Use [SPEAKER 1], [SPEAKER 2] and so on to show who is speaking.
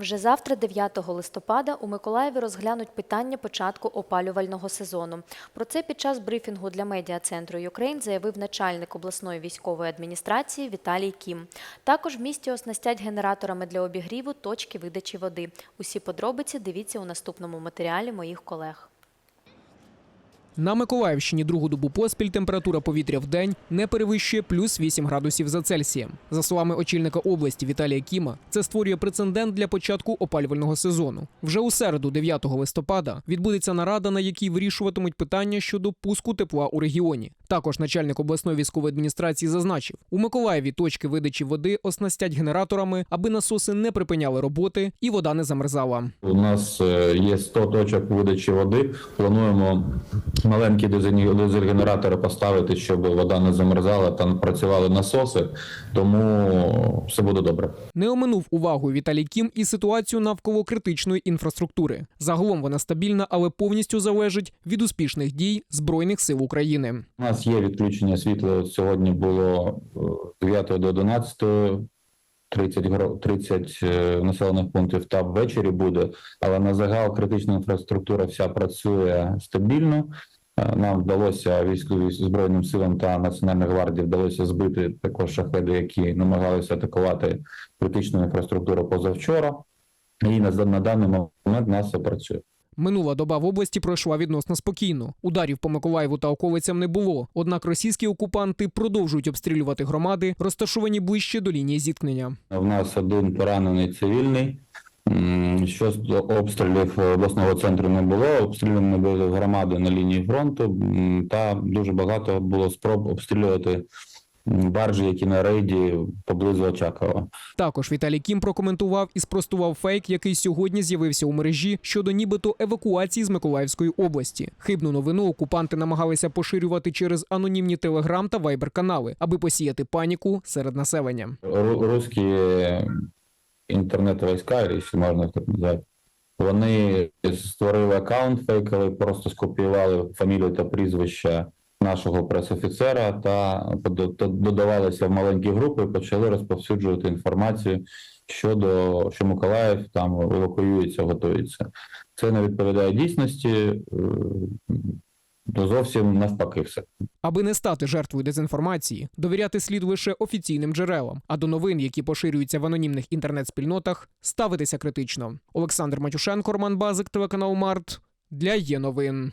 [SPEAKER 1] Вже завтра, 9 листопада, у Миколаєві розглянуть питання початку опалювального сезону. Про це під час брифінгу для медіа-центру «Юкрейн» заявив начальник обласної військової адміністрації Віталій Кім. Також в місті оснастять генераторами для обігріву точки видачі води. Усі подробиці дивіться у наступному матеріалі моїх колег.
[SPEAKER 2] На Миколаївщині другу добу поспіль температура повітря в день не перевищує плюс 8 градусів за Цельсієм. За словами очільника області Віталія Кіма, це створює прецедент для початку опалювального сезону. Вже у середу, 9 листопада, відбудеться нарада, на якій вирішуватимуть питання щодо пуску тепла у регіоні. Також начальник обласної військової адміністрації зазначив, у Миколаєві точки видачі води оснастять генераторами, аби насоси не припиняли роботи і вода не замерзала.
[SPEAKER 3] У нас е, є 100 точок видачі води. Плануємо маленькі дизель- дизель-генератори поставити, щоб вода не замерзала та працювали насоси. Тому все буде добре.
[SPEAKER 2] Не оминув увагою Віталій Кім і ситуацію навколо критичної інфраструктури. Загалом вона стабільна, але повністю залежить від успішних дій збройних сил України.
[SPEAKER 3] У нас є відключення світла. Сьогодні було е, з 9 до 11. 30, 30 е, населених пунктів та ввечері буде, але на загал критична інфраструктура вся працює стабільно. Е, Нам вдалося військовим збройним силам та Національній гвардії вдалося збити також шахеди, які намагалися атакувати критичну інфраструктуру позавчора. І на, на даний момент нас все працює.
[SPEAKER 2] Минула доба в області пройшла відносно спокійно. Ударів по Миколаєву та околицям не було. Однак російські окупанти продовжують обстрілювати громади, розташовані ближче до лінії зіткнення.
[SPEAKER 3] В нас один поранений цивільний. Що обстрілів обласного центру не було, обстріляні були громади на лінії фронту, та дуже багато було спроб обстрілювати баржі, які на рейді поблизу Очакова.
[SPEAKER 2] Також Віталій Кім прокоментував і спростував фейк, який сьогодні з'явився у мережі щодо нібито евакуації з Миколаївської області. Хибну новину окупанти намагалися поширювати через анонімні телеграм та вайбер канали, аби посіяти паніку серед населення.
[SPEAKER 3] Ру- Русські інтернет-війська, якщо можна так назвати, вони створили аккаунт фейковий, просто скопіювали фамілію та прізвище нашого пресофіцера та додавалися в маленькі групи, почали розповсюджувати інформацію щодо що Миколаїв там евакуюється, готується. Це не відповідає дійсності. е, То зовсім навпаки все.
[SPEAKER 2] Аби не стати жертвою дезінформації, довіряти слід лише офіційним джерелам, а до новин, які поширюються в анонімних інтернет-спільнотах, ставитися критично. Олександр Матюшенко, Роман Базик, телеканал Март для є новин.